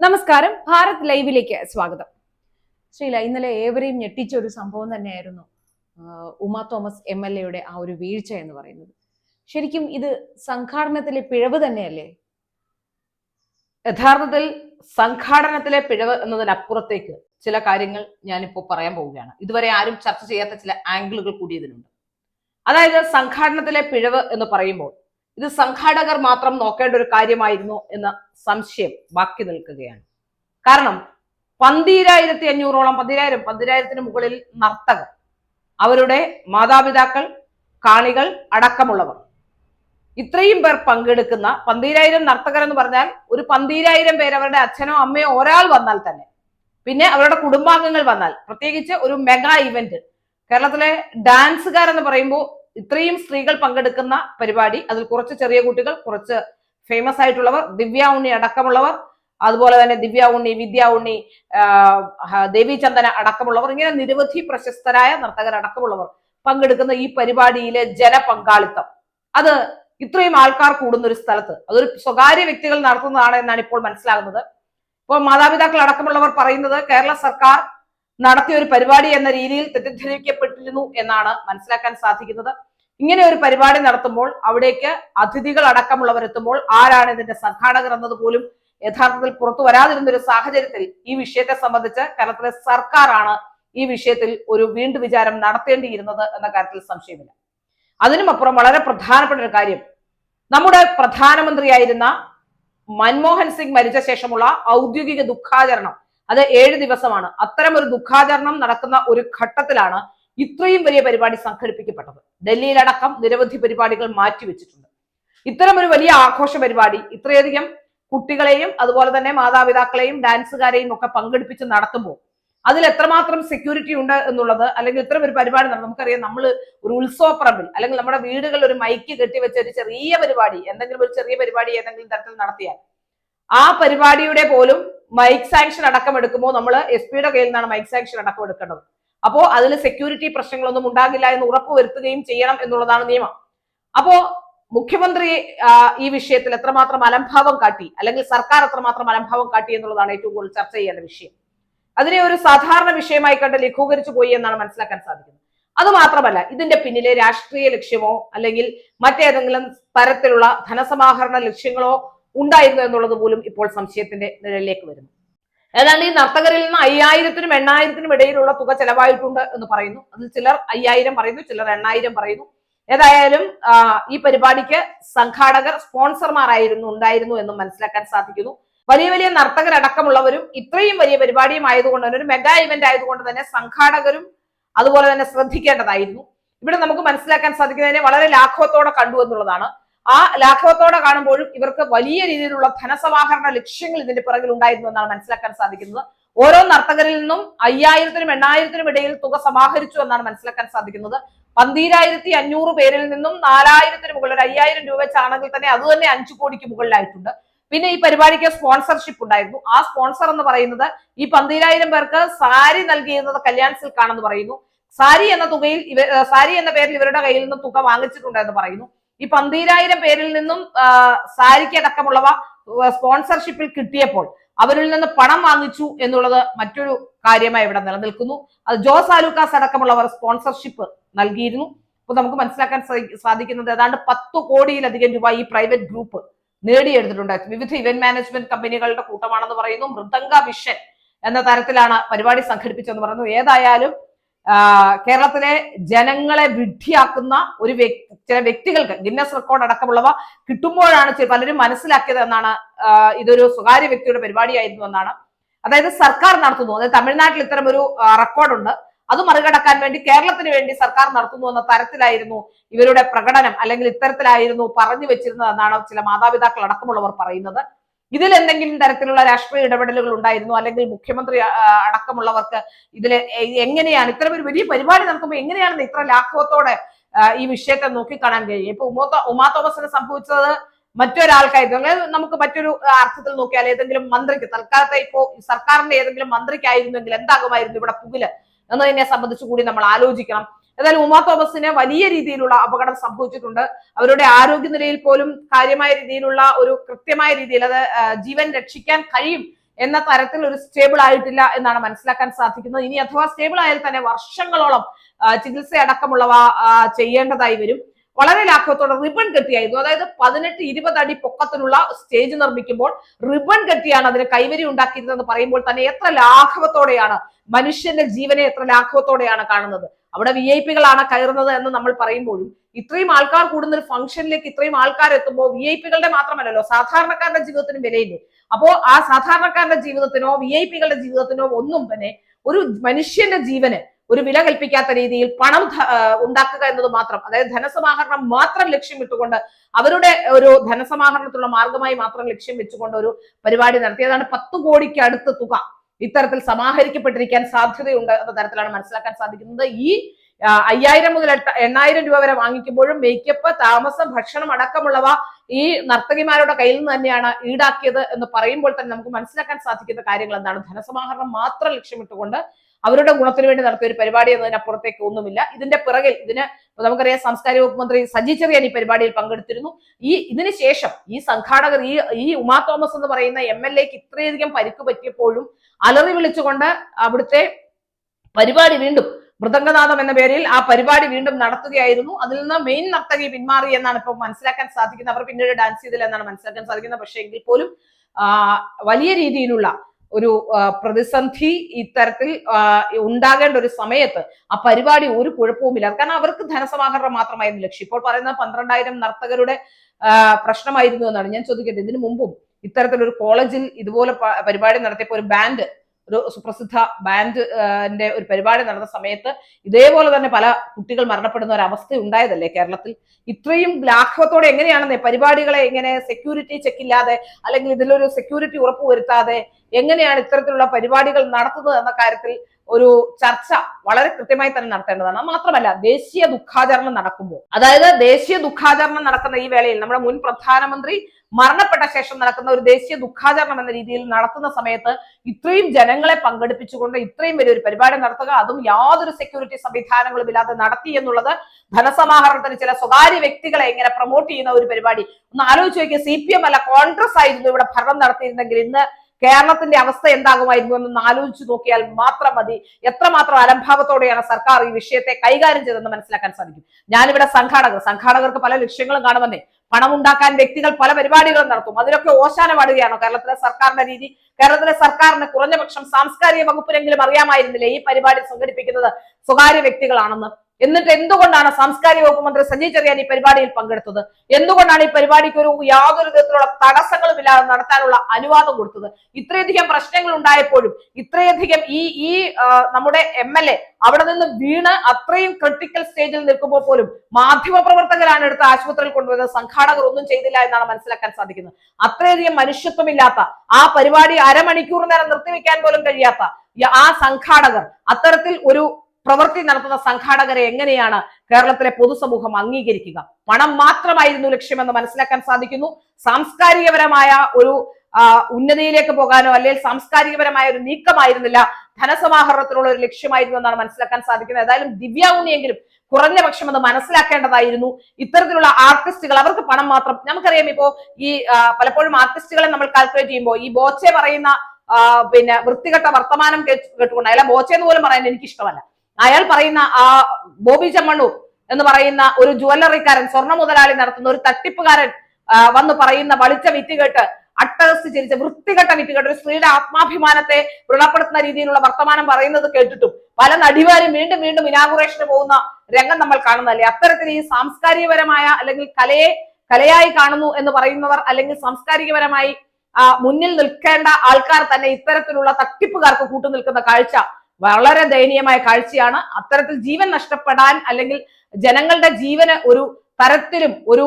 നമസ്കാരം. ഭാരത് ലൈവിലേക്ക് സ്വാഗതം. ശ്രീല ഇന്നലെ ഏവരെയും ഞെട്ടിച്ച ഒരു സംഭവം തന്നെയായിരുന്നു ഉമ തോമസ് എം എൽ എയുടെ ആ ഒരു വീഴ്ച എന്ന് പറയുന്നത്. ശരിക്കും ഇത് സംഘാടനത്തിലെ പിഴവ് തന്നെയല്ലേ? യഥാർത്ഥത്തിൽ സംഘാടനത്തിലെ പിഴവ് എന്നതിനപ്പുറത്തേക്ക് ചില കാര്യങ്ങൾ ഞാനിപ്പോൾ പറയാൻ പോവുകയാണ്. ഇതുവരെ ആരും ചർച്ച ചെയ്യാത്ത ചില ആംഗിളുകൾ കൂടി ഇതിനുണ്ട് അതായത് സംഘാടനത്തിലെ പിഴവ് എന്ന് പറയുമ്പോൾ ഇത് സംഘാടകർ മാത്രം നോക്കേണ്ട ഒരു കാര്യമായിരുന്നു എന്ന സംശയം ബാക്കി നിൽക്കുകയാണ്. കാരണം പന്തിരായിരത്തി അഞ്ഞൂറോളം പന്തിരായിരം പന്തിരായിരത്തിന് മുകളിൽ നർത്തകർ അവരുടെ മാതാപിതാക്കൾ കാണികൾ അടക്കമുള്ളവർ. ഇത്രയും പേർ പങ്കെടുക്കുന്ന പന്തീരായിരം നർത്തകർ എന്ന് പറഞ്ഞാൽ ഒരു പന്തീരായിരം പേർ അവരുടെ അച്ഛനോ അമ്മയോ ഒരാൾ വന്നാൽ തന്നെ. പിന്നെ അവരുടെ കുടുംബാംഗങ്ങൾ വന്നാൽ പ്രത്യേകിച്ച് ഒരു മെഗാ ഇവന്റ്. കേരളത്തിലെ ഡാൻസുകാർ എന്ന് പറയുമ്പോൾ ഇത്രയും സ്ത്രീകൾ പങ്കെടുക്കുന്ന പരിപാടി അതിൽ കുറച്ച് ചെറിയ കുട്ടികൾ കുറച്ച് ഫേമസ് ആയിട്ടുള്ളവർ ദിവ്യ ഉണ്ണി അടക്കമുള്ളവർ അതുപോലെ തന്നെ ദിവ്യ ഉണ്ണി വിദ്യ ഉണ്ണി ദേവി ചന്ദന അടക്കമുള്ളവർ ഇങ്ങനെ നിരവധി പ്രശസ്തരായ നർത്തകർ അടക്കമുള്ളവർ പങ്കെടുക്കുന്ന ഈ പരിപാടിയിലെ ജനപങ്കാളിത്തം. അത് ഇത്രയും ആൾക്കാർ കൂടുന്ന ഒരു സ്ഥലത്ത് അതൊരു സ്വകാര്യ വ്യക്തികൾ നടത്തുന്നതാണ് എന്നാണ് ഇപ്പോൾ മനസ്സിലാകുന്നത്. ഇപ്പോൾ മാതാപിതാക്കൾ അടക്കമുള്ളവർ പറയുന്നത് കേരള സർക്കാർ നടത്തിയ ഒരു പരിപാടി എന്ന രീതിയിൽ തെറ്റിദ്ധരിക്കപ്പെട്ടിരുന്നു എന്നാണ് മനസ്സിലാക്കാൻ സാധിക്കുന്നത്. ഇങ്ങനെ ഒരു പരിപാടി നടത്തുമ്പോൾ അവിടേക്ക് അതിഥികൾ അടക്കമുള്ളവരെത്തുമ്പോൾ ആരാണ് ഇതിന്റെ സംഘാടകർ എന്നത് പോലും യഥാർത്ഥത്തിൽ പുറത്തു വരാതിരുന്ന ഒരു സാഹചര്യത്തിൽ ഈ വിഷയത്തെ സംബന്ധിച്ച് കേരളത്തിലെ സർക്കാരാണ് ഈ വിഷയത്തിൽ ഒരു വീണ്ടു വിചാരം നടത്തേണ്ടിയിരുന്നത് എന്ന കാര്യത്തിൽ സംശയമില്ല. അതിനുമപ്പുറം വളരെ പ്രധാനപ്പെട്ട ഒരു കാര്യം. നമ്മുടെ പ്രധാനമന്ത്രിയായിരുന്ന മൻമോഹൻ സിംഗ് മരിച്ച ശേഷമുള്ള ഔദ്യോഗിക ദുഃഖാചരണം അത് ഏഴ് ദിവസമാണ്. അത്തരം ഒരു ദുഃഖാചരണം നടക്കുന്ന ഒരു ഘട്ടത്തിലാണ് ഇത്രയും വലിയ പരിപാടി സംഘടിപ്പിക്കപ്പെട്ടത്. ഡൽഹിയിലടക്കം നിരവധി പരിപാടികൾ മാറ്റിവെച്ചിട്ടുണ്ട്. ഇത്തരം ഒരു വലിയ ആഘോഷ പരിപാടി ഇത്രയധികം കുട്ടികളെയും അതുപോലെ തന്നെ മാതാപിതാക്കളെയും ഡാൻസുകാരെയും ഒക്കെ പങ്കെടുപ്പിച്ച് നടത്തുമ്പോൾ അതിൽ എത്രമാത്രം സെക്യൂരിറ്റി ഉണ്ട് എന്നുള്ളത് അല്ലെങ്കിൽ ഇത്തരം ഒരു പരിപാടി നമുക്കറിയാം നമ്മൾ ഒരു ഉത്സവപ്പറമ്പിൽ അല്ലെങ്കിൽ നമ്മുടെ വീടുകളിൽ ഒരു മൈക്ക് കെട്ടിവെച്ച ഒരു ചെറിയ പരിപാടി എന്തെങ്കിലും ഒരു ചെറിയ പരിപാടി ഏതെങ്കിലും തരത്തിൽ നടത്തിയാൽ ആ പരിപാടിയുടെ പോലും മൈക്ക് സാങ്ഷൻ അടക്കം എടുക്കുമ്പോൾ നമ്മൾ എസ് പിയുടെ കയ്യിൽ നിന്നാണ് മൈക്ക് സാങ്ഷൻ അടക്കം എടുക്കേണ്ടത്. അപ്പോൾ അതിൽ സെക്യൂരിറ്റി പ്രശ്നങ്ങളൊന്നും ഉണ്ടാകില്ല എന്ന് ഉറപ്പ് വരുത്തുകയും ചെയ്യണം എന്നുള്ളതാണ് നിയമം. അപ്പോ മുഖ്യമന്ത്രി ഈ വിഷയത്തിൽ എത്രമാത്രം അലംഭാവം കാട്ടി അല്ലെങ്കിൽ സർക്കാർ എത്രമാത്രം അലംഭാവം കാട്ടി എന്നുള്ളതാണ് ഏറ്റവും കൂടുതൽ ചർച്ച ചെയ്യേണ്ട വിഷയം. അതിനെ ഒരു സാധാരണ വിഷയമായി കണ്ട് ലഘൂകരിച്ചു പോയി എന്നാണ് മനസ്സിലാക്കാൻ സാധിക്കുന്നത്. അത് മാത്രമല്ല ഇതിന്റെ പിന്നിലെ രാഷ്ട്രീയ ലക്ഷ്യമോ അല്ലെങ്കിൽ മറ്റേതെങ്കിലും തരത്തിലുള്ള ധനസമാഹരണ ലക്ഷ്യങ്ങളോ ഉണ്ടായിരുന്നു എന്നുള്ളത് പോലും ഇപ്പോൾ സംശയത്തിന്റെ നിഴലിലേക്ക് വരുന്നു. ഏതാണ്ട് ഈ നർത്തകരിൽ നിന്ന് അയ്യായിരത്തിനും എണ്ണായിരത്തിനും ഇടയിലുള്ള തുക ചെലവായിട്ടുണ്ട് എന്ന് പറയുന്നു. അതിൽ ചിലർ അയ്യായിരം പറയുന്നു ചിലർ എണ്ണായിരം പറയുന്നു. ഏതായാലും ഈ പരിപാടിക്ക് സംഘാടകർ സ്പോൺസർമാരായിരുന്നു ഉണ്ടായിരുന്നു എന്നും മനസ്സിലാക്കാൻ സാധിക്കുന്നു. വലിയ വലിയ നർത്തകരടക്കമുള്ളവരും ഇത്രയും വലിയ പരിപാടിയും ആയതുകൊണ്ട് തന്നെ ഒരു മെഗാ ഇവന്റ് ആയതുകൊണ്ട് തന്നെ സംഘാടകരും അതുപോലെ തന്നെ ശ്രദ്ധിക്കേണ്ടതായിരുന്നു. ഇവിടെ നമുക്ക് മനസ്സിലാക്കാൻ സാധിക്കുന്നതിനെ വളരെ ലാഘവത്തോടെ കണ്ടു എന്നുള്ളതാണ്. ആ ലാഘവത്തോടെ കാണുമ്പോഴും ഇവർക്ക് വലിയ രീതിയിലുള്ള ധനസമാഹരണ ലക്ഷ്യങ്ങൾ ഇതിന്റെ പിറകിൽ ഉണ്ടായിരുന്നു എന്നാണ് മനസ്സിലാക്കാൻ സാധിക്കുന്നത്. ഓരോ നർത്തകരിൽ നിന്നും അയ്യായിരത്തിനും എണ്ണായിരത്തിനും ഇടയിൽ തുക സമാഹരിച്ചു എന്നാണ് മനസ്സിലാക്കാൻ സാധിക്കുന്നത്. പന്തീരായിരത്തി അഞ്ഞൂറ് പേരിൽ നിന്നും നാലായിരത്തിന് മുകളിൽ ഒരു അയ്യായിരം രൂപ വെച്ചാണെങ്കിൽ തന്നെ അത് തന്നെ അഞ്ചു കോടിക്ക് മുകളിലായിട്ടുണ്ട്. പിന്നെ ഈ പരിപാടിക്ക് സ്പോൺസർഷിപ്പ് ഉണ്ടായിരുന്നു. ആ സ്പോൺസർ എന്ന് പറയുന്നത് ഈ പന്തീരായിരം പേർക്ക് സാരി നൽകിയിരുന്നത് കല്യാൺ സിൽക്കാണെന്ന് പറയുന്നു. സാരി എന്ന തുകയിൽ ഇവ സാരി എന്ന പേരിൽ ഇവരുടെ കയ്യിൽ നിന്ന് തുക വാങ്ങിച്ചിട്ടുണ്ട് എന്ന് പറയുന്നു. ഈ പന്തീരായിരം പേരിൽ നിന്നും സാരിക്കടക്കമുള്ളവ സ്പോൺസർഷിപ്പിൽ കിട്ടിയപ്പോൾ അവരിൽ നിന്ന് പണം വാങ്ങിച്ചു എന്നുള്ളത് മറ്റൊരു കാര്യമായി ഇവിടെ നിലനിൽക്കുന്നു. അത് ജോസ് ആലൂക്കാസ് അടക്കമുള്ളവർ സ്പോൺസർഷിപ്പ് നൽകിയിരുന്നു. അപ്പൊ നമുക്ക് മനസ്സിലാക്കാൻ സാധിക്കുന്നത് ഏതാണ്ട് പത്ത് കോടിയിലധികം രൂപ ഈ പ്രൈവറ്റ് ഗ്രൂപ്പ് നേടിയെടുത്തിട്ടുണ്ട്. വിവിധ ഇവന്റ് മാനേജ്മെന്റ് കമ്പനികളുടെ കൂട്ടമാണെന്ന് പറയുന്നു. മൃദംഗ വിഷൻ എന്ന തരത്തിലാണ് പരിപാടി സംഘടിപ്പിച്ചതെന്ന് പറയുന്നു. ഏതായാലും കേരളത്തിലെ ജനങ്ങളെ വിഡ്ഢിയാക്കുന്ന ഒരു ചില വ്യക്തികൾക്ക് ഗിന്നസ് റെക്കോർഡ് അടക്കമുള്ളവ കിട്ടുമ്പോഴാണ് പലരും മനസ്സിലാക്കിയത് എന്നാണ് ഇതൊരു സ്വകാര്യ വ്യക്തിയുടെ പരിപാടിയായിരുന്നു എന്നാണ്. അതായത് സർക്കാർ നടത്തുന്നു. അതായത് തമിഴ്നാട്ടിൽ ഇത്തരം ഒരു റെക്കോർഡുണ്ട്. അത് മറികടക്കാൻ വേണ്ടി കേരളത്തിന് വേണ്ടി സർക്കാർ നടത്തുന്നു എന്ന തരത്തിലായിരുന്നു ഇവരുടെ പ്രകടനം അല്ലെങ്കിൽ ഇത്തരത്തിലായിരുന്നു പറഞ്ഞു വെച്ചിരുന്നത് എന്നാണ് ചില മാതാപിതാക്കൾ അടക്കമുള്ളവർ പറയുന്നത്. ഇതിൽ എന്തെങ്കിലും തരത്തിലുള്ള രാഷ്ട്രീയ ഇടപെടലുകൾ ഉണ്ടായിരുന്നു? അല്ലെങ്കിൽ മുഖ്യമന്ത്രി അടക്കമുള്ളവർക്ക് ഇതിൽ എങ്ങനെയാണ് ഇത്ര ഒരു വലിയ പരിപാടി നടക്കുമ്പോൾ എങ്ങനെയാണ് ഇത്ര ലാഘവത്തോടെ ഈ വിഷയത്തെ നോക്കിക്കാണാൻ കഴിയും ഇപ്പൊ ഉമോ ഉമാ തോമസിന് സംഭവിച്ചത് മറ്റൊരാൾക്കായിരുന്നു. അങ്ങനെ നമുക്ക് മറ്റൊരു അർത്ഥത്തിൽ നോക്കിയാൽ ഏതെങ്കിലും മന്ത്രിക്ക് തൽക്കാലത്തെ ഇപ്പോ സർക്കാരിന്റെ ഏതെങ്കിലും മന്ത്രിക്കായിരുന്നെങ്കിൽ എന്താകുമായിരുന്നു ഇവിടെ പുകിൽ? എന്നതിനെ സംബന്ധിച്ച് കൂടി നമ്മൾ ആലോചിക്കണം. ഏതായാലും ഉമാ തോമസിന് വലിയ രീതിയിലുള്ള അപകടം സംഭവിച്ചിട്ടുണ്ട്. അവരുടെ ആരോഗ്യനിലയിൽ പോലും കാര്യമായ രീതിയിലുള്ള ഒരു കൃത്യമായ രീതിയിൽ അത് ജീവൻ രക്ഷിക്കാൻ കഴിയും എന്ന തരത്തിൽ ഒരു സ്റ്റേബിൾ ആയിട്ടില്ല എന്നാണ് മനസ്സിലാക്കാൻ സാധിക്കുന്നത്. ഇനി അഥവാ സ്റ്റേബിൾ ആയാൽ തന്നെ വർഷങ്ങളോളം ചികിത്സ അടക്കമുള്ളവ ചെയ്യേണ്ടതായി വരും. വളരെ ലാഘവത്തോടെ റിബൺ കെട്ടിയായിരുന്നു. അതായത് പതിനെട്ട് ഇരുപത് അടി പൊക്കത്തിലുള്ള സ്റ്റേജ് നിർമ്മിക്കുമ്പോൾ റിബൺ കെട്ടിയാണ് അതിന് കൈവരി ഉണ്ടാക്കിയിരുന്നതെന്ന് പറയുമ്പോൾ തന്നെ എത്ര ലാഘവത്തോടെയാണ് മനുഷ്യന്റെ ജീവനെ എത്ര ലാഘവത്തോടെയാണ് കാണുന്നത്. അവിടെ വി ഐ പികളാണ് കയറുന്നത് എന്ന് നമ്മൾ പറയുമ്പോഴും ഇത്രയും ആൾക്കാർ കൂടുന്ന ഒരു ഫംഗ്ഷനിലേക്ക് ഇത്രയും ആൾക്കാർ എത്തുമ്പോൾ വി ഐ പികളുടെ മാത്രമല്ലല്ലോ സാധാരണക്കാരുടെ ജീവിതത്തിനും വിലയില്ലേ? അപ്പോ ആ സാധാരണക്കാരുടെ ജീവിതത്തിനോ വി ഐ പികളുടെ ജീവിതത്തിനോ ഒന്നും തന്നെ ഒരു മനുഷ്യന്റെ ജീവന് ഒരു വില കൽപ്പിക്കാത്ത രീതിയിൽ പണം ഉണ്ടാക്കുക എന്നത് മാത്രം അതായത് ധനസമാഹരണം മാത്രം ലക്ഷ്യം ലക്ഷ്യമിട്ടുകൊണ്ട് അവരുടെ ഒരു ധനസമാഹരണത്തിലുള്ള മാർഗമായി മാത്രം ലക്ഷ്യം വെച്ചുകൊണ്ട് ഒരു പരിപാടി നടത്തിയതാണ് പത്ത് കോടിക്ക് അടുത്ത തുക. ഇത്തരത്തിൽ സമാഹരിക്കപ്പെട്ടിരിക്കാൻ സാധ്യതയുണ്ട് എന്ന തരത്തിലാണ് മനസ്സിലാക്കാൻ സാധിക്കുന്നത്. ഈ അയ്യായിരം മുതൽ എട്ട് എണ്ണായിരം രൂപ വരെ വാങ്ങിക്കുമ്പോഴും മേക്കപ്പ് താമസം ഭക്ഷണം അടക്കമുള്ളവ ഈ നർത്തകിമാരുടെ കയ്യിൽ നിന്ന് തന്നെയാണ് ഈടാക്കിയത് എന്ന് പറയുമ്പോൾ തന്നെ നമുക്ക് മനസ്സിലാക്കാൻ സാധിക്കുന്ന കാര്യങ്ങൾ എന്താണ്? ധനസമാഹരണം മാത്രം ലക്ഷ്യമിട്ടുകൊണ്ട് അവരുടെ ഗുണത്തിന് വേണ്ടി നടത്തിയ ഒരു പരിപാടി എന്നതിനപ്പുറത്തേക്ക് ഒന്നുമില്ല. ഇതിന്റെ പിറകിൽ ഇതിന് നമുക്കറിയാം സാംസ്കാരിക വകുപ്പ് മന്ത്രി സജി ചെറിയാൻ ഈ പരിപാടിയിൽ പങ്കെടുത്തിരുന്നു. ഈ ഇതിന് ശേഷം ഈ സംഘാടകർ ഈ ഈ ഉമാ തോമസ് എന്ന് പറയുന്ന എം എൽ എക്ക് ഇത്രയധികം പരിക്ക് പറ്റിയപ്പോഴും അലറി വിളിച്ചുകൊണ്ട് അവിടുത്തെ പരിപാടി വീണ്ടും മൃദംഗനാഥം എന്ന പേരിൽ ആ പരിപാടി വീണ്ടും നടത്തുകയായിരുന്നു. അതിൽ നിന്ന് മെയിൻ നർത്തകി പിന്മാറി എന്നാണ് ഇപ്പോൾ മനസ്സിലാക്കാൻ സാധിക്കുന്നത്. അവർ പിന്നീട് ഡാൻസ് ചെയ്തില്ല എന്നാണ് മനസ്സിലാക്കാൻ സാധിക്കുന്നത്. പക്ഷേ എങ്കിൽ പോലും വലിയ രീതിയിലുള്ള ഒരു പ്രതിസന്ധി ഇത്തരത്തിൽ ഉണ്ടാകേണ്ട ഒരു സമയത്ത് ആ പരിപാടി ഒരു കുഴപ്പവുമില്ല കാരണം അവർക്ക് ധനസമാഹരണം മാത്രമായിരുന്നു ലക്ഷ്യം. ഇപ്പോൾ പറയുന്ന പന്ത്രണ്ടായിരം നർത്തകരുടെ പ്രശ്നമായിരുന്നു എന്നാണ് ഞാൻ ചോദിക്കട്ടെ. ഇതിനു മുമ്പും ഇത്തരത്തിലൊരു കോളേജിൽ ഇതുപോലെ പരിപാടി നടത്തിയപ്പോൾ ഒരു ബാൻഡ് ഒരു സുപ്രസിദ്ധ ബാൻഡിന്റെ ഒരു പരിപാടി നടന്ന സമയത്ത് ഇതേപോലെ തന്നെ പല കുട്ടികൾ മരണപ്പെടുന്ന ഒരു അവസ്ഥ ഉണ്ടായതല്ലേ കേരളത്തിൽ? ഇത്രയും ലാഘവത്തോടെ എങ്ങനെയാണെന്നേ പരിപാടികളെ എങ്ങനെ സെക്യൂരിറ്റി ചെക്ക് ഇല്ലാതെ അല്ലെങ്കിൽ ഇതിലൊരു സെക്യൂരിറ്റി ഉറപ്പുവരുത്താതെ എങ്ങനെയാണ് ഇത്തരത്തിലുള്ള പരിപാടികൾ നടത്തുന്നത് എന്ന കാര്യത്തിൽ ഒരു ചർച്ച വളരെ കൃത്യമായി തന്നെ നടത്തേണ്ടതാണ്. മാത്രമല്ല ദേശീയ ദുഃഖാചരണം നടക്കുമ്പോൾ. അതായത് ദേശീയ ദുഃഖാചരണം നടക്കുന്ന ഈ വേളയിൽ നമ്മുടെ മുൻ പ്രധാനമന്ത്രി മരണപ്പെട്ട ശേഷം നടക്കുന്ന ഒരു ദേശീയ ദുഃഖാചരണം എന്ന രീതിയിൽ നടത്തുന്ന സമയത്ത് ഇത്രയും ജനങ്ങളെ പങ്കെടുപ്പിച്ചുകൊണ്ട് ഇത്രയും വലിയ ഒരു പരിപാടി നടത്തുക അതും യാതൊരു സെക്യൂരിറ്റി സംവിധാനങ്ങളും ഇല്ലാതെ നടത്തി എന്നുള്ളത് ധനസമാഹരണത്തിന് ചില സ്വകാര്യ വ്യക്തികളെ ഇങ്ങനെ പ്രൊമോട്ട് ചെയ്യുന്ന ഒരു പരിപാടി. ഒന്ന് ആലോചിച്ച് നോക്കിയ സി പി എം അല്ല കോൺഗ്രസ് ആയിരുന്നു ഇവിടെ ഭരണം നടത്തിയിരുന്നെങ്കിൽ ഇന്ന് കേരളത്തിന്റെ അവസ്ഥ എന്താകുമായിരുന്നു എന്ന് ആലോചിച്ച് നോക്കിയാൽ മാത്രം മതി. എത്രമാത്രം അലംഭാവത്തോടെയാണ് സർക്കാർ ഈ വിഷയത്തെ കൈകാര്യം ചെയ്തതെന്ന് മനസ്സിലാക്കാൻ സാധിക്കും. ഞാനിവിടെ സംഘാടകർ സംഘാടകർക്ക് പല ലക്ഷ്യങ്ങളും കാണുമെന്നേ. പണം ഉണ്ടാക്കാൻ വ്യക്തികൾ പല പരിപാടികളും നടത്തും. അതിലൊക്കെ ഓശാന പാടുകയാണോ കേരളത്തിലെ സർക്കാരിന്റെ രീതി? കേരളത്തിലെ സർക്കാരിന് കുറഞ്ഞപക്ഷം സാംസ്കാരിക വകുപ്പിനെങ്കിലും അറിയാമായിരുന്നില്ലേ ഈ പരിപാടി സംഘടിപ്പിക്കുന്നത്? സ്വകാര്യ വ്യക്തികളാണെന്ന്. എന്നിട്ട് എന്തുകൊണ്ടാണ് സാംസ്കാരിക വകുപ്പ് മന്ത്രി സജി ചെറിയാൻ ഈ പരിപാടിയിൽ പങ്കെടുത്തത്? എന്തുകൊണ്ടാണ് ഈ പരിപാടിക്ക് ഒരു യാതൊരു വിധത്തിലുള്ള തടസ്സങ്ങളും ഇല്ലാതെ നടത്താനുള്ള അനുവാദം കൊടുത്തത്? ഇത്രയധികം പ്രശ്നങ്ങൾ ഉണ്ടായപ്പോഴും ഇത്രയധികം ഈ ഈ നമ്മുടെ എം എൽ എ അവിടെ നിന്ന് വീണ് അത്രയും ക്രിട്ടിക്കൽ സ്റ്റേജിൽ നിൽക്കുമ്പോൾ പോലും മാധ്യമ പ്രവർത്തകരാണ് എടുത്ത് ആശുപത്രിയിൽ കൊണ്ടുവരുന്നത് സംഘാടകർ ഒന്നും ചെയ്തില്ല എന്നാണ് മനസ്സിലാക്കാൻ സാധിക്കുന്നത്. അത്രയധികം മനുഷ്യത്വമില്ലാത്ത ആ പരിപാടി അരമണിക്കൂർ നേരം നിർത്തിവെക്കാൻ പോലും കഴിയാത്ത ആ സംഘാടകർ അത്തരത്തിൽ ഒരു പ്രവൃത്തി നടത്തുന്ന സംഘാടകരെ എങ്ങനെയാണ് കേരളത്തിലെ പൊതുസമൂഹം അംഗീകരിക്കുക? പണം മാത്രമായിരുന്നു ലക്ഷ്യമെന്ന് മനസ്സിലാക്കാൻ സാധിക്കുന്നു. സാംസ്കാരികപരമായ ഒരു ഉന്നതിയിലേക്ക് പോകാനോ അല്ലെങ്കിൽ സാംസ്കാരികപരമായ ഒരു നീക്കമായിരുന്നില്ല. ധനസമാഹരണത്തിനുള്ള ഒരു ലക്ഷ്യമായിരുന്നു എന്നാണ് മനസ്സിലാക്കാൻ സാധിക്കുന്നത്. ഏതായാലും ദിവ്യ ഉണ്ണിയെങ്കിലും കുറഞ്ഞ പക്ഷം അത് മനസ്സിലാക്കേണ്ടതായിരുന്നു. ഇത്തരത്തിലുള്ള ആർട്ടിസ്റ്റുകൾ അവർക്ക് പണം മാത്രം നമുക്കറിയാം ഇപ്പോ ഈ പലപ്പോഴും ആർട്ടിസ്റ്റുകളെ നമ്മൾ കാൽക്കുലേറ്റ് ചെയ്യുമ്പോൾ ഈ ബോച്ചെ പറയുന്ന പിന്നെ വൃത്തികെട്ട വർത്തമാനം കേട്ട്- കേട്ടുകൊണ്ട് അല്ല ബോച്ചെ എന്ന് പോലും പറയാൻ എനിക്ക് ഇഷ്ടമല്ല അയാൾ പറയുന്ന ആ ബോബി ചെമ്മണ്ണൂർ എന്ന് പറയുന്ന ഒരു ജുവല്ലറിക്കാരൻ സ്വർണ മുതലാളി നടത്തുന്ന ഒരു തട്ടിപ്പുകാരൻ വന്ന് പറയുന്ന വളിച്ച വിറ്റ് കേട്ട് അട്ടഹസ് ചിരിച്ച വൃത്തികെട്ട വിറ്റ് കേട്ട് ഒരു സ്ത്രീയുടെ ആത്മാഭിമാനത്തെ വൃണപ്പെടുത്തുന്ന രീതിയിലുള്ള വർത്തമാനം പറയുന്നത് കേട്ടിട്ടും പല നടിമാരും വീണ്ടും വീണ്ടും ഇനാഗുറേഷന് പോകുന്ന രംഗം നമ്മൾ കാണുന്നതല്ലേ? അത്തരത്തിൽ ഈ സാംസ്കാരികപരമായ അല്ലെങ്കിൽ കലയെ കലയായി കാണുന്നു എന്ന് പറയുന്നവർ അല്ലെങ്കിൽ സാംസ്കാരികപരമായി മുന്നിൽ നിൽക്കേണ്ട ആൾക്കാർ തന്നെ ഇത്തരത്തിലുള്ള തട്ടിപ്പുകാർക്ക് കൂട്ടുനിൽക്കുന്ന കാഴ്ച വളരെ ദയനീയമായ കാഴ്ചയാണ്. അത്തരത്തിൽ ജീവൻ നഷ്ടപ്പെടാൻ അല്ലെങ്കിൽ ജനങ്ങളുടെ ജീവന് ഒരു തരത്തിലും ഒരു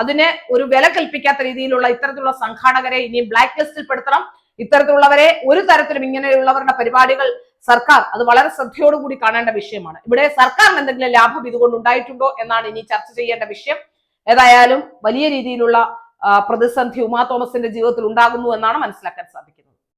അതിനെ ഒരു വില കൽപ്പിക്കാത്ത രീതിയിലുള്ള ഇത്തരത്തിലുള്ള സംഘാടകരെ ഇനിയും ബ്ലാക്ക് ലിസ്റ്റിൽ പെടുത്തണം. ഇത്തരത്തിലുള്ളവരെ ഒരു തരത്തിലും ഇങ്ങനെയുള്ളവരുടെ പരിപാടികൾ സർക്കാർ അത് വളരെ ശ്രദ്ധയോടുകൂടി കാണേണ്ട വിഷയമാണ്. ഇവിടെ സർക്കാരിന് എന്തെങ്കിലും ലാഭം ഇതുകൊണ്ട് ഉണ്ടായിട്ടുണ്ടോ എന്നാണ് ഇനി ചർച്ച ചെയ്യേണ്ട വിഷയം. ഏതായാലും വലിയ രീതിയിലുള്ള പ്രതിസന്ധി ഉമാ തോമസിന്റെ ജീവിതത്തിൽ ഉണ്ടാകുന്നു എന്നാണ് മനസ്സിലാക്കാൻ സാധിക്കുന്നത്.